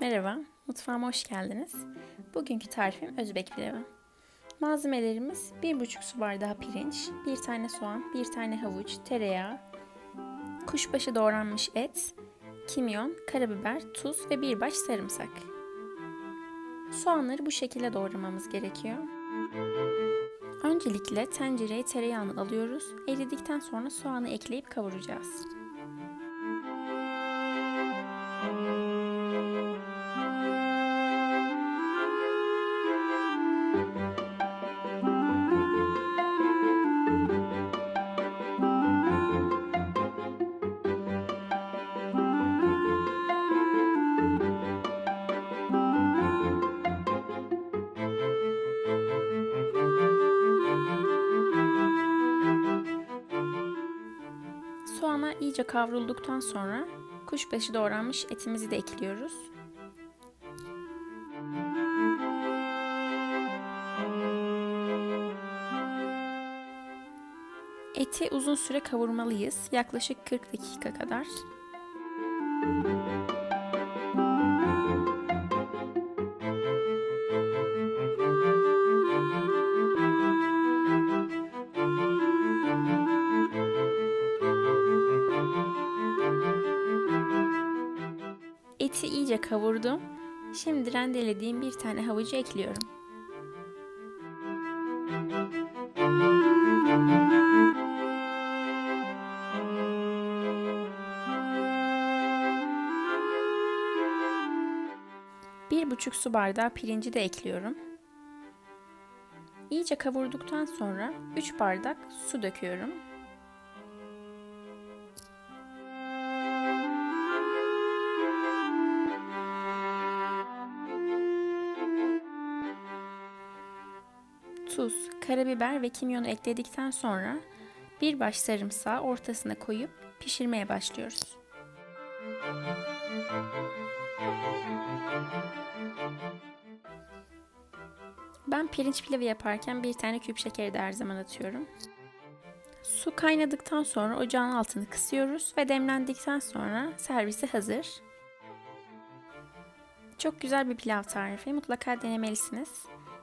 Merhaba, mutfağıma hoş geldiniz. Bugünkü tarifim Özbek pilavı. Malzemelerimiz 1,5 su bardağı pirinç, 1 tane soğan, 1 tane havuç, tereyağı, kuşbaşı doğranmış et, kimyon, karabiber, tuz ve bir baş sarımsak. Soğanları bu şekilde doğramamız gerekiyor. Öncelikle tencereye tereyağını alıyoruz. Eridikten sonra soğanı ekleyip kavuracağız. Soğanlar iyice kavrulduktan sonra kuşbaşı doğranmış etimizi de ekliyoruz. Eti uzun süre kavurmalıyız. Yaklaşık 40 dakika kadar. Eti iyice kavurdum. Şimdi rendelediğim bir tane havucu ekliyorum. Bir buçuk su bardağı pirinci de ekliyorum. İyice kavurduktan sonra 3 bardak su döküyorum. Tuz, karabiber ve kimyonu ekledikten sonra bir baş sarımsağı ortasına koyup pişirmeye başlıyoruz. Ben pirinç pilavı yaparken bir tane küp şekeri de her zaman atıyorum. Su kaynadıktan sonra ocağın altını kısıyoruz ve demlendikten sonra servise hazır. Çok güzel bir pilav tarifi. Mutlaka denemelisiniz.